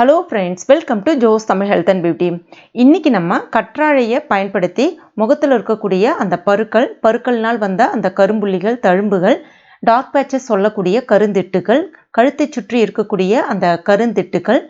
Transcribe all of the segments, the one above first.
Hello friends welcome to Jo's Tamil health and beauty இன்றைக்கி நம்ம கற்றாழையை பயன்படுத்தி முகத்தில் இருக்கக்கூடிய அந்த பருக்கள் பருக்கள்னால் வந்த அந்த கரும்புள்ளிகள் தழும்புகள் டார்க் பேச்சஸ் சொல்லக்கூடிய கருந்திட்டுகள் கழுத்தை சுற்றி இருக்கக்கூடிய அந்த கருந்திட்டுகள்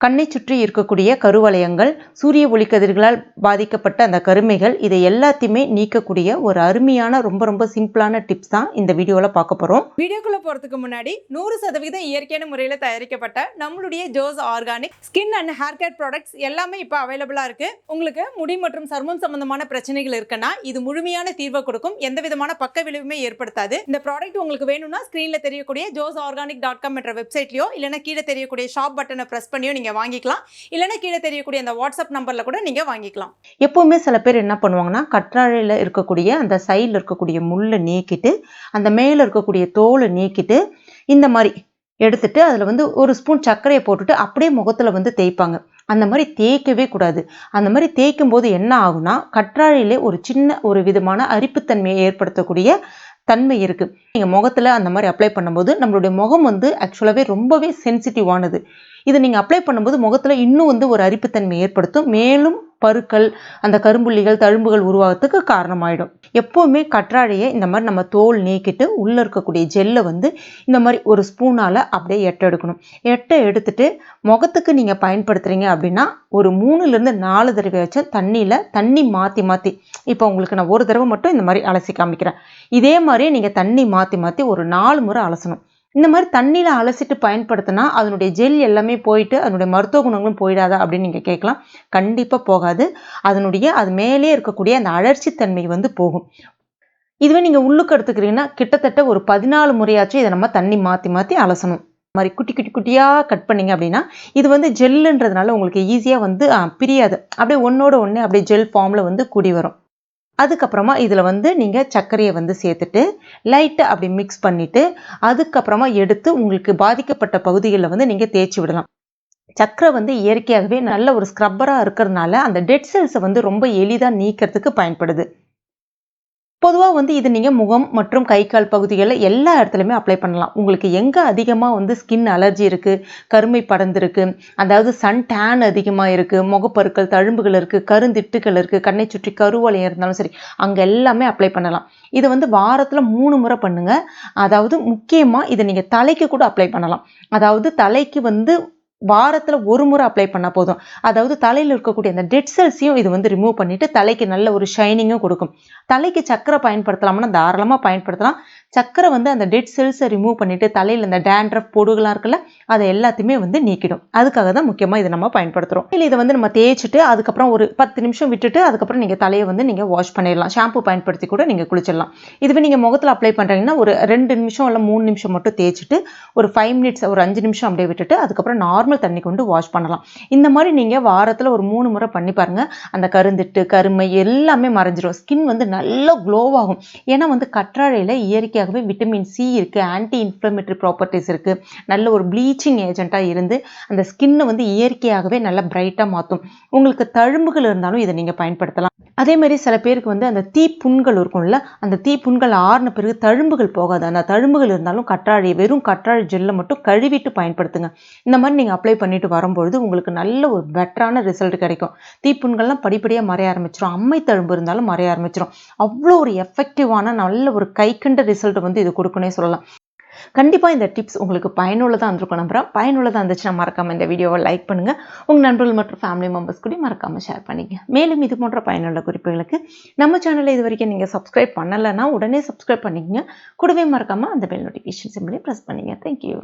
கண்ணை சுற்றி இருக்கக்கூடிய கருவளையங்கள் சூரிய ஒளிக்கதிர்களால் பாதிக்கப்பட்ட அந்த கருமைகள் இதை எல்லாத்தையுமே நீக்கக்கூடிய ஒரு அருமையான ரொம்ப ரொம்ப சிம்பிளான டிப்ஸ் தான் இந்த வீடியோவில் பார்க்க போகிறோம் வீடியோக்குள்ள போகிறதுக்கு முன்னாடி நூறு சதவீதம் இயற்கையான முறையில் தயாரிக்கப்பட்ட நம்மளுடைய Jo's organic skin and hair care products எல்லாமே இப்போ அவைலபிளாக இருக்கு. உங்களுக்கு முடி மற்றும் சர்மம் சம்பந்தமான பிரச்சனைகள் இருக்குன்னா இது முழுமையான தீர்வை கொடுக்கும். எந்த விதமான பக்க விளைவுமே ஏற்படுத்தாது. இந்த ப்ராடக்ட் உங்களுக்கு வேணும்னா ஸ்க்ரீனில் தெரியக்கூடிய ஜோஸ் ஆர்கானிக் டாட் காம் என்ற வெப்சைட்லையோ இல்லைன்னா கீழே தெரியக்கூடிய ஷாப் பட்டனை ப்ரெஸ் பண்ணியோ நீங்கள் நீங்கள் வாங்கிக்கலாம். இல்லைன்னா கீழே தெரியக்கூடிய அந்த வாட்ஸ்அப் நம்பர்ல கூட நீங்க வாங்கிக்கலாம். எப்போவுமே சில பேர் என்ன பண்ணுவாங்கன்னா கற்றாழையில் இருக்கக்கூடிய அந்த சைடில் இருக்கக்கூடிய முள்ளை நீக்கிட்டு அந்த மேலே இருக்கக்கூடிய தோலை நீக்கிட்டு இந்த மாதிரி எடுத்துட்டு அதில் வந்து ஒரு ஸ்பூன் சர்க்கரையை போட்டுட்டு அப்படியே முகத்தில் வந்து தேய்ப்பாங்க. அந்த மாதிரி தேய்க்கவே கூடாது. அந்த மாதிரி தேய்க்கும் போது என்ன ஆகும்னா கற்றாழையிலே ஒரு சின்ன ஒரு விதமான அரிப்புத்தன்மையை ஏற்படுத்தக்கூடிய தன்மை இருக்குது நீங்கள் முகத்தில் அந்த மாதிரி அப்ளை பண்ணும்போது நம்மளுடைய முகம் வந்து ஆக்சுவலாகவே ரொம்பவே சென்சிட்டிவானது இதை நீங்கள் அப்ளை பண்ணும்போது முகத்தில் இன்னும் வந்து ஒரு அரிப்புத்தன்மை ஏற்படுத்தும். மேலும் பருக்கள் அந்த கரும்புள்ளிகள் தழும்புகள் உருவாகிறதுக்கு காரணமாயிடும். எப்போவுமே கற்றாழையை இந்த மாதிரி நம்ம தோல் நீக்கிட்டு உள்ளே இருக்கக்கூடிய ஜெல்லை வந்து இந்த மாதிரி ஒரு ஸ்பூனால் அப்படியே எட்டை எடுக்கணும். எட்டை எடுத்துட்டு முகத்துக்கு நீங்கள் பயன்படுத்துகிறீங்க அப்படின்னா ஒரு மூணுலேருந்து நாலு தடவை வச்சு தண்ணியில் தண்ணி மாற்றி மாற்றி இப்போ உங்களுக்கு நான் ஒரு தடவை மட்டும் இந்த மாதிரி அலசி காமிக்கிறேன். இதே மாதிரி நீங்கள் தண்ணி மாற்றி மாற்றி ஒரு நாலு முறை அலசணும். இந்த மாதிரி தண்ணியில் அலசிட்டு பயன்படுத்தினா அதனுடைய ஜெல் எல்லாமே போயிட்டு அதனுடைய மருத்துவ குணங்களும் போயிடாதா அப்படின்னு நீங்கள் கேட்கலாம். கண்டிப்பாக போகாது. அதனுடைய அது மேலே இருக்கக்கூடிய அந்த அழற்சி தன்மை வந்து போகும். இதுவே நீங்கள் உள்ளுக்கு எடுத்துக்கிறீங்கன்னா கிட்டத்தட்ட ஒரு பதினாலு முறையாச்சும் இதை நம்ம தண்ணி மாற்றி மாற்றி அலசணும். மாதிரி குட்டி குட்டி குட்டியாக கட் பண்ணிங்க அப்படின்னா இது வந்து ஜெல்லுன்றதுனால உங்களுக்கு ஈஸியாக வந்து பிரியாது. அப்படியே ஒன்றோட ஒன்று அப்படியே ஜெல் ஃபார்மில் வந்து கூடி வரும். அதுக்கப்புறமா இதில் வந்து நீங்கள் சர்க்கரையை வந்து சேர்த்துட்டு லைட்டாக அப்படி மிக்ஸ் பண்ணிவிட்டு அதுக்கப்புறமா எடுத்து உங்களுக்கு பாதிக்கப்பட்ட பகுதிகளில் வந்து நீங்கள் தேய்ச்சி விடலாம். சர்க்கரை வந்து இயற்கையாகவே நல்ல ஒரு ஸ்க்ரப்பராக இருக்கிறதுனால அந்த டெட் செல்ஸை வந்து ரொம்ப எளிதாக நீக்கிறதுக்கு பயன்படுது. பொதுவாக வந்து இது நீங்கள் முகம் மற்றும் கை கால் பகுதிகளில் எல்லா இடத்துலையுமே அப்ளை பண்ணலாம். உங்களுக்கு எங்கே அதிகமாக வந்து ஸ்கின் அலர்ஜி இருக்குது கருமை படர்ந்துருக்கு அதாவது சன் டேன் அதிகமாக இருக்குது முகப்பருக்கள் தழும்புகள் இருக்குது கருந்திட்டுகள் இருக்குது கண்ணை சுற்றி கருவளையம் இருந்தாலும் சரி அங்கே எல்லாமே அப்ளை பண்ணலாம். இதை வந்து வாரத்தில் மூணு முறை பண்ணுங்கள் அதாவது முக்கியமாக இதை நீங்கள் தலைக்கு கூட அப்ளை பண்ணலாம். அதாவது தலைக்கு வந்து வாரத்தில் ஒரு முறை அப்ளை பண்ணால் போதும். அதாவது தலையில் இருக்கக்கூடிய அந்த டெட் செல்ஸையும் இது வந்து ரிமூவ் பண்ணிவிட்டு தலைக்கு நல்ல ஒரு ஷைனிங்கும் கொடுக்கும். தலைக்கு சக்கரை பயன்படுத்தலாம்னா தாராளமாக பயன்படுத்தலாம். சக்கரை வந்து அந்த டெட் செல்ஸை ரிமூவ் பண்ணிவிட்டு தலையில் அந்த டேண்ட்ரஃப் பொடுகளாக இருக்குல்ல அதை எல்லாத்தையுமே வந்து நீக்கிடும். அதுக்காக தான் முக்கியமாக இதை நம்ம பயன்படுத்துகிறோம் இல்லை இதை வந்து நம்ம தேய்ச்சிட்டு அதுக்கப்புறம் ஒரு பத்து நிமிஷம் விட்டுட்டு அதுக்கப்புறம் நீங்கள் தலையை வந்து நீங்கள் வாஷ் பண்ணிடலாம். ஷாம்பு பயன்படுத்தி கூட நீங்கள் குளிச்சிடலாம். இதுவே நீங்கள் முகத்தில் அப்ளை பண்ணுறீங்கன்னா ஒரு ரெண்டு நிமிஷம் இல்லை மூணு நிமிஷம் மட்டும் தேய்ச்சிட்டு ஒரு ஃபைவ் மினிட்ஸ் ஒரு அஞ்சு நிமிஷம் அப்படியே விட்டுட்டு அதுக்கப்புறம் நார்மல் தண்ணி கொண்டு வாஷ் பண்ணலாம். இந்த மாதிரி நீங்கள் வாரத்தில் ஒரு மூணு முறை பண்ணி பாருங்கள் அந்த கருந்திட்டு கருமை எல்லாமே மறைஞ்சிரும். ஸ்கின் வந்து நல்லா க்ளோவாகும் ஏன்னா வந்து கற்றாழையில் இயற்கையாகவே விட்டமின் சி இருக்குது ஆன்டி இன்ஃப்ளமேட்டரி ப்ராப்பர்ட்டிஸ் இருக்குது நல்ல ஒரு ப்ளீச்சிங் ஏஜென்ட்டாக இருந்து அந்த ஸ்கின்னை வந்து இயற்கையாகவே நல்லா பிரைட்டாக மாற்றும் உங்களுக்கு தழும்புகள் இருந்தாலும் இதை நீங்கள் பயன்படுத்தலாம். அதே மாதிரி சில பேருக்கு வந்து அந்த தீ புண்கள் இருக்கும்ல அந்த தீ புண்கள் ஆறின பிறகு தழும்புகள் போகாது. அந்த தழும்புகள் இருந்தாலும் கற்றாழை வெறும் கற்றாழை ஜெல்லை மட்டும் கழுவிட்டு பயன்படுத்துங்க. இந்த மாதிரி நீங்கள் அப்ளை பண்ணிட்டு வரும்பொழுது உங்களுக்கு நல்ல ஒரு பெட்டரான ரிசல்ட் கிடைக்கும். தீப்புண்கள்லாம் படிப்படியாக மறைய ஆரம்பிச்சிடும் அம்மை தழும்பு இருந்தாலும் மறைய ஆரம்பிச்சிடும் அவ்வளோ ஒரு எஃபெக்டிவான நல்ல ஒரு கைக்கண்ட ரிசல்ட் வந்து இது கொடுக்குன்னே சொல்லலாம். கண்டிப்பாக இந்த டிப்ஸ் உங்களுக்கு பயனுள்ளதாக இருந்திருக்கும் நம்புறேன். பயனுள்ளதாக இருந்துச்சுன்னா மறக்காமல் இந்த வீடியோவை லைக் பண்ணுங்கள் உங்கள் நண்பர்கள் மற்றும் ஃபேமிலி மெம்பர்ஸ் கூட மறக்காமல் ஷேர் பண்ணிங்க மேலும் இது போன்ற பயனுள்ள குறிப்புகளுக்கு நம்ம சேனலை இது வரைக்கும் நீங்கள் சப்ஸ்கிரைப் பண்ணலைன்னா உடனே சப்ஸ்கிரைப் பண்ணிக்கங்க. கூடவே மறக்காமல் அந்த பெல் நோட்டிஃபிகேஷன் சிம்பிளையும் ப்ரெஸ் பண்ணிங்க தேங்க்யூ